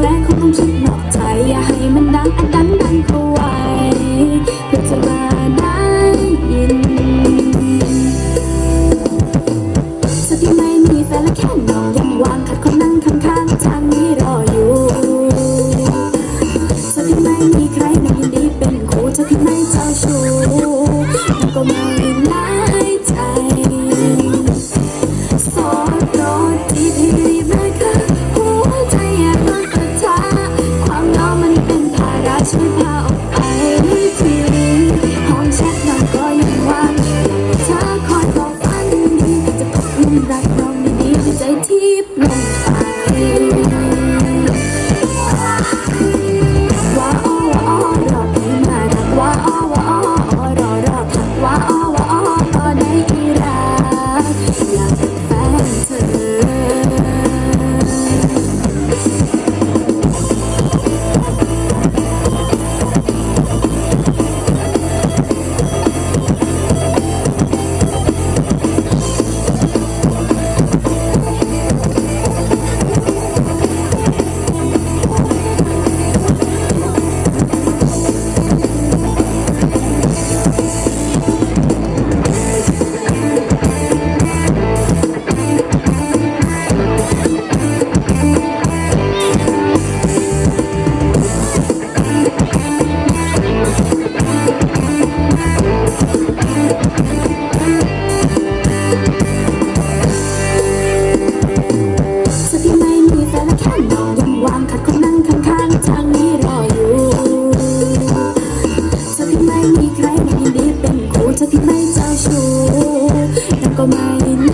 แรกเขาต้องชิดหน่อใจอย่าให้มันดังอันดังดังเข้าไว้เพื่อจะมาได้ยินสที่ไม่มีแฟนและแค่น้องยังวางขัดคนนั่งข้างๆทางนี้รออยู่สที่ไม่มีใครนั่งยินดีเป็นคู่เธอที่ไม่เจ้าชู้ก็ม่ร้ ชทน้องก็ยังว่างเธอคอยบอกฝันดีจะตกหลุมรักน้องดีใจทิพย์ลงไป ก็ไม่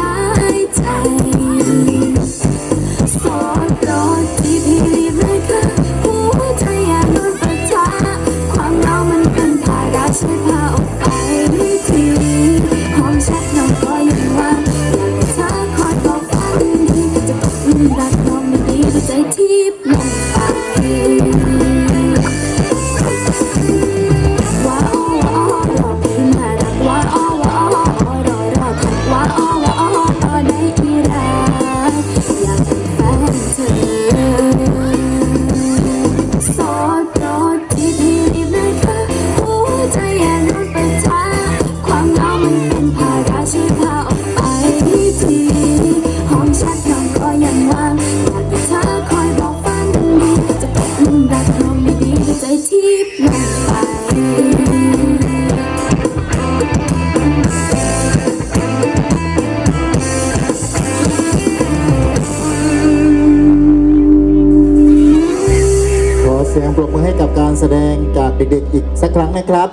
ความเหงาเป็นภาระช่วยพาออกไปทีห้องแชทน้องก็ยังว่างอยากให้เธอคอยบอกฝันดีจะตกหลุมรักน้องดีด้วยใจทิพย์ลงไปขอเสียงปรบมือให้กับการแสดงจากเด็กๆอีกสักครั้งนะครับ